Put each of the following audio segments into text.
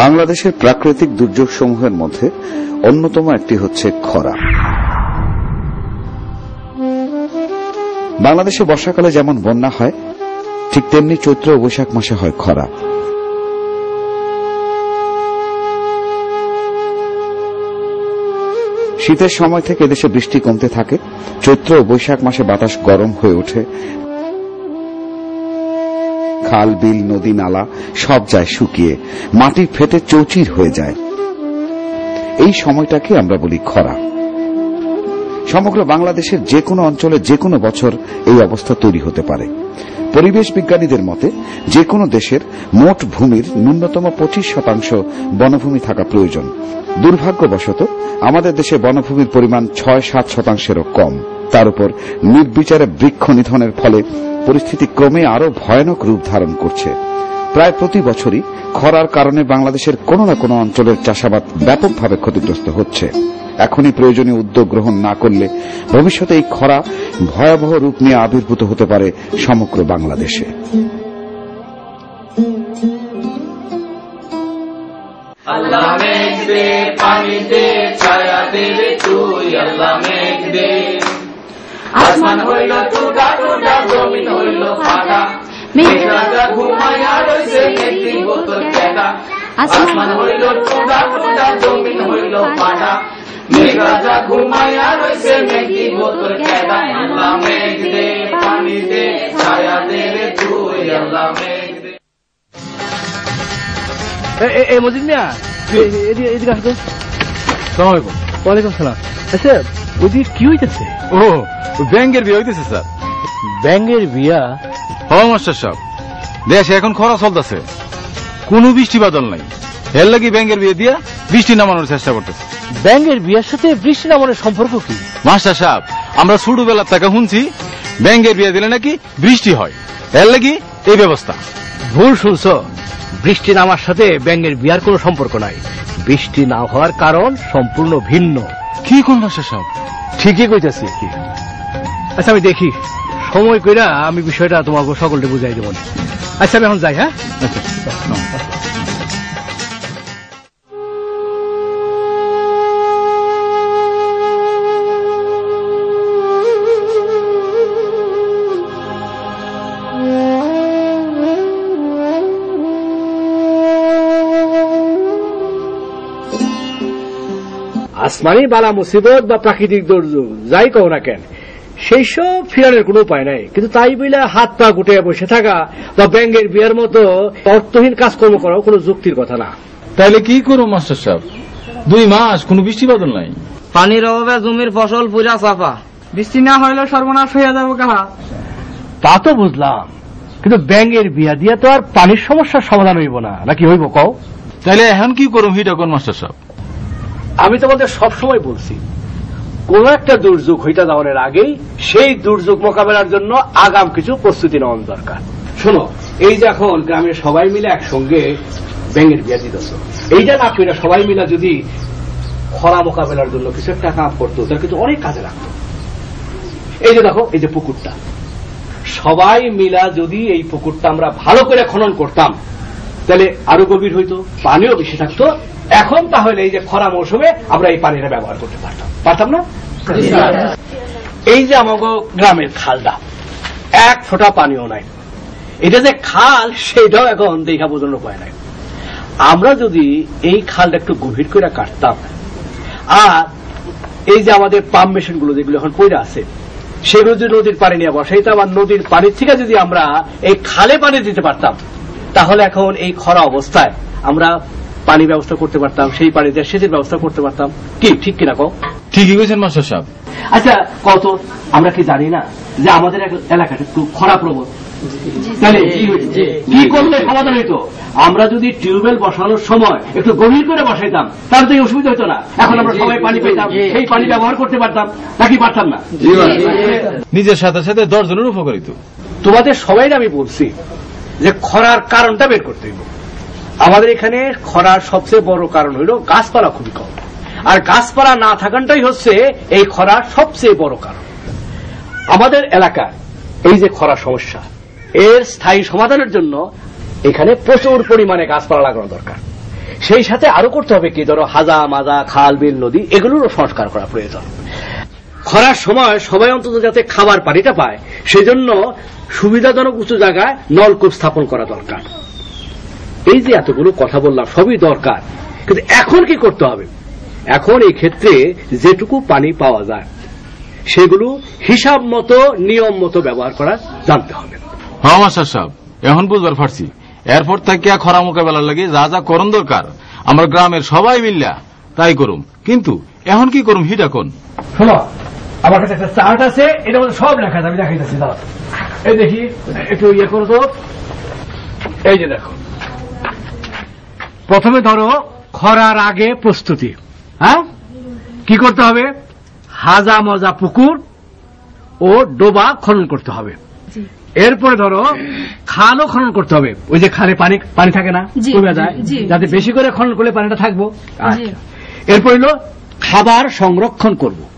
বাংলাদেশের প্রাকৃতিক দুর্যোগ সমূহের মধ্যে অন্যতম একটি হচ্ছে খরা। বাংলাদেশে বর্ষাকালে যেমন বন্যা হয়, ঠিক তেমনি চৈত্র ও বৈশাখ মাসে হয় খরা। শীতের সময় থেকে এদেশে বৃষ্টি কমতে থাকে, চৈত্র ও বৈশাখ মাসে বাতাস গরম হয়ে ওঠে। খাল, বিল, নদী, নালা, সব যায় শুকিয়ে। মাটি ফেটে চৌচির হয়ে যায়। এই সময়টাকে আমরা বলি খরা। সমগ্র বাংলাদেশের যে কোনো অঞ্চলে যে কোনো বছর এই অবস্থা তৈরি হতে পারে। পরিবেশ বিজ্ঞানীদের মতে যে কোনো দেশের মোট ভূমির ন্যূনতম পঁচিশ শতাংশ বনভূমি থাকা প্রয়োজন। দুর্ভাগ্যবশত, আমাদের দেশে বনভূমির পরিমাণ ছয় সাত শতাংশেরও কম। তার উপর নির্বিচারে বৃক্ষ নিধনের ফলে পরিস্থিতি ক্রমে আরও ভয়ানক রূপ ধারণ করছে। প্রায় প্রতি বছরই খরার কারণে বাংলাদেশের কোনো না কোনো অঞ্চলের চাষাবাদ ব্যাপকভাবে ক্ষতিগ্রস্ত হচ্ছে। এখনই প্রয়োজনীয় উদ্যোগ গ্রহণ না করলে ভবিষ্যতে এই খরা ভয়াবহ রূপ নিয়ে আবির্ভূত হতে পারে সমগ্র বাংলাদেশে। আসমান হইল টুটা টুটা জমিন হইল ফাটা মেঘ রাজা ঘুমাইয়া রইছে মেঘি বোতল কেটা আসমান হইল টুটা টুটা জমিন হইল ফাটা মেঘ রাজা ঘুমাইয়া রইছে মেঘি বোতল কেটা আল্লাহ মেঘ দে পানি দে ছায়া দেবে তুই আল্লাহ মেঘ দে। এই মজিদ মিয়া এদিকে এদিকে আসো। সালামালাইকুম ওয়ালাইকুম সালাম। আচ্ছা ওইদিকে কি হইতেছে ও ব্যাংকের বিয়ে হইতেছে স্যার। ব্যাঙ্গের বিয়া? হ মাস্টার সাহেব। দেশে এখন খরা চলতেছে। কোনো বৃষ্টি বাদল নাই। এর লাগি ব্যাংকের বিয়ে দিয়া বৃষ্টি নামানোর চেষ্টা করতেছে। ব্যাঙ্গের বিয়ার সাথে বৃষ্টি নামনের সম্পর্ক কি? মাস্টার সাহেব আমরা ছোটবেলার থেকে শুনছি ব্যাংকের বিয়ে দিলে নাকি বৃষ্টি হয়। এর লাগি এই ব্যবস্থা। ভুল শুনছ। বৃষ্টি নামার সাথে ব্যাঙ্গের বিয়ার কোনো সম্পর্ক নাই। বৃষ্টি না হওয়ার কারণ সম্পূর্ণ ভিন্ন। কি কোন সাহেব ঠিকই কইতাছি। আচ্ছা আমি দেখি। সময় কইরা আমি বিষয়টা তোমাকে সকলকে বুঝাই দেবো। আচ্ছা আমি এখন যাই হ্যাঁ? আসমানি বালা মুসিবত বা প্রাকৃতিক দুর্যোগ যাই কও না কেন সেই সব ফিরানোর কোনো উপায় নাই। কিন্তু তাই বলে হাত পা গুটে বসে থাকা বা ব্যাঙ্গের বিয়ের মতো অর্থহীন কাজকর্ম করাও কোনো যুক্তির কথা না। তাহলে কি করব মাস্টার সাহেব? দুই মাস কোনো বৃষ্টি বাদল নাই? পানির অভাবে জমির ফসল পুরা চাপা। বৃষ্টি না হইলে সর্বনাশ হইয়া যাব কাহা? তা তো বুঝলাম। কিন্তু ব্যাঙ্গের বিয়া দিয়া তো আর পানির সমস্যার সমাধান হইব না। নাকি হইব কও? তাহলে এখন কি করব হিটা কোন মাস্টার সাহেব? আমি তোমাদের সবসময় বলছি, কোন একটা দুর্যোগ হইতা যাওয়ার আগেই সেই দুর্যোগ মোকাবেলার জন্য আগাম কিছু প্রস্তুতি নেওয়া দরকার। শোনো, এই যে এখন গ্রামের সবাই মিলে একসঙ্গে ব্যাঙের বিয়া দিতেছ, এইটা না কইরা সবাই মিলে যদি খরা মোকাবেলার জন্য কিছু একটা কাজ করতো তাহলে কিন্তু অনেক কাজে লাগতো। এই যে দেখো, এই যে পুকুরটা, সবাই মিলা যদি এই পুকুরটা আমরা ভালো করে খনন করতাম তাহলে আরও গভীর হইতো, পানিও বেশি থাকতো। এখন তাহলে এই যে খরা মৌসুমে আমরা এই পানিটা ব্যবহার করতে পারতাম। পারতাম না? এই যে আমাকে গ্রামের খালটা, এক ফোঁটা পানিও নাই। এটা যে খাল, সেটাও এখন দেখা বোঝানোর উপায় নাই। আমরা যদি এই খালটা একটু গভীর করে কাটতাম, আর এই যে আমাদের পাম্প মেশিনগুলো যেগুলো এখন পড়ে আছে, সেগুলো যদি নদীর পানি নিয়ে বসাইতাম, আর নদীর পানির থেকে যদি আমরা এই খালে পানি দিতে পারতাম তাহলে এখন এই খরা অবস্থায় আমরা পানি ব্যবস্থা করতে পারতাম সেই পানিতে সেচের ব্যবস্থা করতে পারতাম। কি ঠিক কিনা কও? ঠিকই কইছেন মাস্টার সাহেব। আচ্ছা কত আমরা কি জানি না যে আমাদের এলাকাটা একটু খরা প্রবণ তাহলে কি করলে সমাধান হইতো? আমরা যদি টিউবওয়েল বসানোর সময় একটু গভীর করে বসাইতাম তাহলে তো অসুবিধা হতো না। এখন আমরা সবাই পানি পেতাম সেই পানি ব্যবহার করতে পারতাম নাকি পারতাম না? নিজের সাথে সাথে দশজনের উপকারিত। তোমাদের সবাই আমি বলছি যে খরার কারণটা বের করতে হইব। আমাদের এখানে খরার সবচেয়ে বড় কারণ হইল গাছপালা খুবই কম। আর গাছপালা না থাকাটাই হচ্ছে এই খরার সবচেয়ে বড় কারণ। আমাদের এলাকার এই যে খরা সমস্যা, এর স্থায়ী সমাধানের জন্য এখানে প্রচুর পরিমাণে গাছপালা লাগানো দরকার। সেই সাথে আরও করতে হবে কি, ধরো হাজা, মাজা, খাল, বিল, নদী, এগুলোরও সংস্কার করা প্রয়োজন। খরার সময় সবাই অন্তত যাতে খাবার পানিটা পায়, সেজন্য সুবিধাজনক উঁচু জায়গায় নলকূপ স্থাপন করা দরকার। এই যে এতগুলো কথা বললাম সবই দরকার। কিন্তু এখন কি করতে হবে? এখন এই ক্ষেত্রে যেটুকু পানি পাওয়া যায় সেগুলো হিসাব মতো নিয়ম মতো ব্যবহার করা জানতে হবে। হ্যাঁ মাস্টার সাহেব এখন বুঝবার পারছি। এরপর থেকে খরা মোকাবেলার লাগে যা যা করণ দরকার আমার গ্রামের সবাই মিল্লা তাই করুম। কিন্তু এখন কি করুম হিটা কোন? শোনো আমার কাছে একটা চার্ট আছে এটা সব লেখা আছে আমি দেখাইতেছি দাও এই দেখি একটু ইয়ে করো তো। এই যে দেখো। প্রথমে ধরো খরার আগে প্রস্তুতি। হ্যাঁ? কি করতে হবে? হাজা মজা পুকুর ও ডোবা খনন করতে হবে। এরপরে ধরো খালও খনন করতে হবে। ওই যে খালে পানি পানি থাকে না? কমে যায়। যাতে বেশি করে খনন করলে পানিটা থাকব। আচ্ছা। এরপর হলো খাবার সংরক্ষণ করব।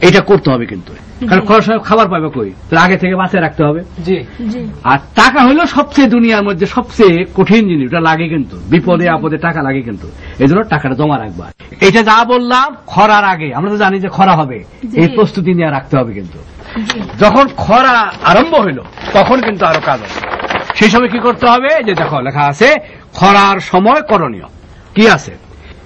এটা করতে হবে কিন্তু। কারণ খরার সময় খাবার পাবে কই? তাহলে আগে থেকে বাঁচিয়ে রাখতে হবে। জি। জি। আর টাকা হলো সবচেয়ে দুনিয়ার মধ্যে সবচেয়ে কঠিন জিনিস ওটা লাগে কিন্তু। বিপদে আপদে টাকা লাগে কিন্তু। এই জন্য টাকাটা জমা রাখবা। এটা যা বললাম খরার আগে। আমরা তো জানি যে খরা হবে। এই প্রস্তুতি নিয়ে রাখতে হবে কিন্তু। যখন খরা আরম্ভ হইল তখন কিন্তু আরও কাজ আছে সেই সময় কি করতে হবে? যে দেখো লেখা আছে খরার সময় করণীয়। কি আছে?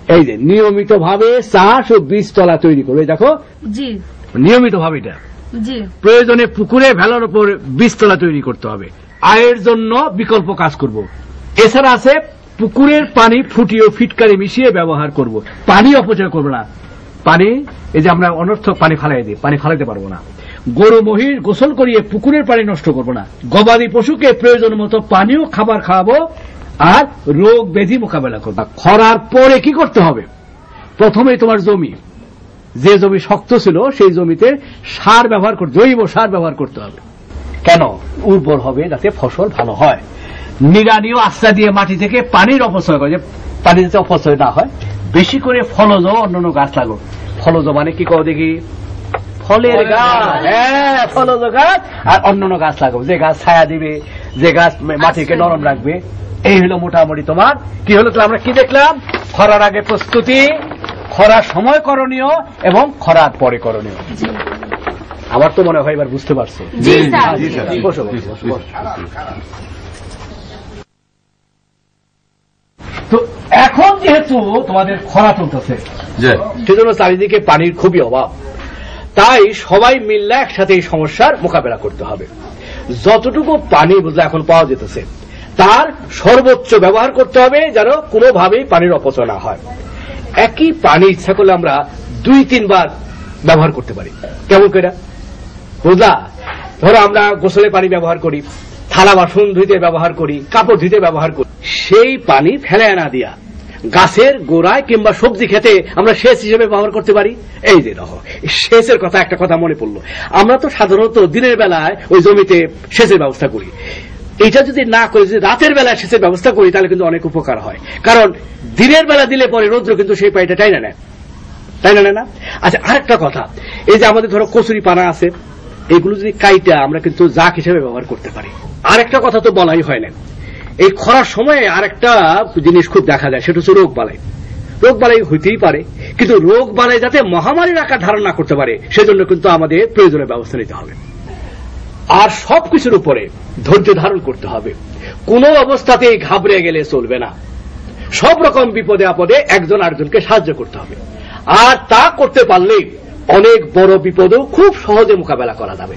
এই যে নিয়মিত ভাবে চাষ ও বীজতলা তৈরি করবে দেখো। জি। নিয়মিত ভাবে এটা প্রয়োজনে পুকুরে ভেলার উপর বীজতলা তৈরি করতে হবে। আয়ের জন্য বিকল্প কাজ করব। এছাড়া আছে পুকুরের পানি ফুটিয়ে ফিটকারি মিশিয়ে ব্যবহার করব। পানি অপচয় করব না। পানি এই যে আমরা অনর্থক পানি ফালাই দিই পানি ফালাইতে পারব না। গরু মহির গোসল করিয়ে পুকুরের পানি নষ্ট করব না। গবাদি পশুকে প্রয়োজন মতো পানিও খাবার খাওয়াবো আর রোগ ব্যাধি মোকাবেলা করব। খরার পরে কি করতে হবে? প্রথমেই তোমার জমি। যে জমি শক্ত ছিল সেই জমিতে সার ব্যবহার করতে জৈব সার ব্যবহার করতে হবে। কেন? উর্বর হবে যাতে ফসল ভালো হয়। নিড়ানি ও দিয়ে মাটি থেকে পানির অপচয় করে। পানি যাতে অপচয় না হয় বেশি করে ফলজ অন্যান্য গাছ লাগো ফলজ মানে কি কও দেখি? ফলের গাছ। হ্যাঁ ফলজ গাছ। আর অন্যান্য গাছ লাগাবো যে গাছ ছায়া দিবে যে গাছ মাটিকে নরম রাখবে এই হলো মোটামুটি তোমার। কি হলো তো আমরা কি দেখলাম? খরার আগে প্রস্তুতি। খরার সময় করণীয় এবং খরার পরে করণীয় আমার তো মনে হয় এবার বুঝতে পারছ জি স্যার জি স্যার বসো, জি, বসো, জি, বসো। স্যার। তো এখন যেহেতু তোমাদের খরা চলতেছে সেজন্য চারিদিকে পানির খুবই অভাব তাই সবাই মিললে একসাথে এই সমস্যার মোকাবেলা করতে হবে যতটুকু পানি বুঝলে এখন পাওয়া যেতেছে তার সর্বোচ্চ ব্যবহার করতে হবে যেন কোনোভাবেই পানির অপচয় না হয় একই পানি ইচ্ছা করলে আমরা দুই, তিনবার ব্যবহার করতে পারি। কেমন করে? বুঝলা ধরো আমরা গোসলে পানি ব্যবহার করি, থালা, বাসন ধুইতে ব্যবহার করি, কাপড় ধুইতে ব্যবহার করি। সেই পানি ফেলে না দিয়া গাছের গোড়ায় কিংবা সবজি খেতে আমরা সেচ হিসেবে ব্যবহার করতে পারি। এই যে দেখো, সেচের কথা একটা কথা মনে পড়ল। আমরা তো সাধারণত দিনের বেলায় ওই জমিতে সেচের ব্যবস্থা করি। এটা যদি না করে, যদি রাতের বেলায় সেচের ব্যবস্থা করি, তাহলে কিন্তু অনেক উপকার হয়। কারণ দিনের বেলা দিলে পরে রৌদ্র কিন্তু সেই পানিটা টাইনা নেয়। তাই না না? আচ্ছা আরেকটা কথা। এই যে আমাদের ধরো কচুরি পানা আছে, এগুলো যদি কাইটা, আমরা কিন্তু জাক হিসেবে ব্যবহার করতে পারি। আরেকটা কথা তো বলাই হয় না। এই খরার সময়ে আরেকটা জিনিস খুব দেখা যায়, সেটা হচ্ছে রোগ বালাই। রোগ বালাই হইতেই পারে, কিন্তু রোগ বালাই যাতে মহামারীর আকার ধারণ না করতে পারে, সেজন্য কিন্তু আমাদের প্রয়োজনীয় ব্যবস্থা নিতে হবে। আর সবকিছুর উপরে ধৈর্য ধারণ করতে হবে। কোন অবস্থাতেই ঘাবড়ে গেলে চলবে না। সব রকম বিপদে আপদে একজন আরেকজনকে সাহায্য করতে হবে। আর তা করতে পারলে অনেক বড় বিপদও খুব সহজে মোকাবেলা করা যাবে।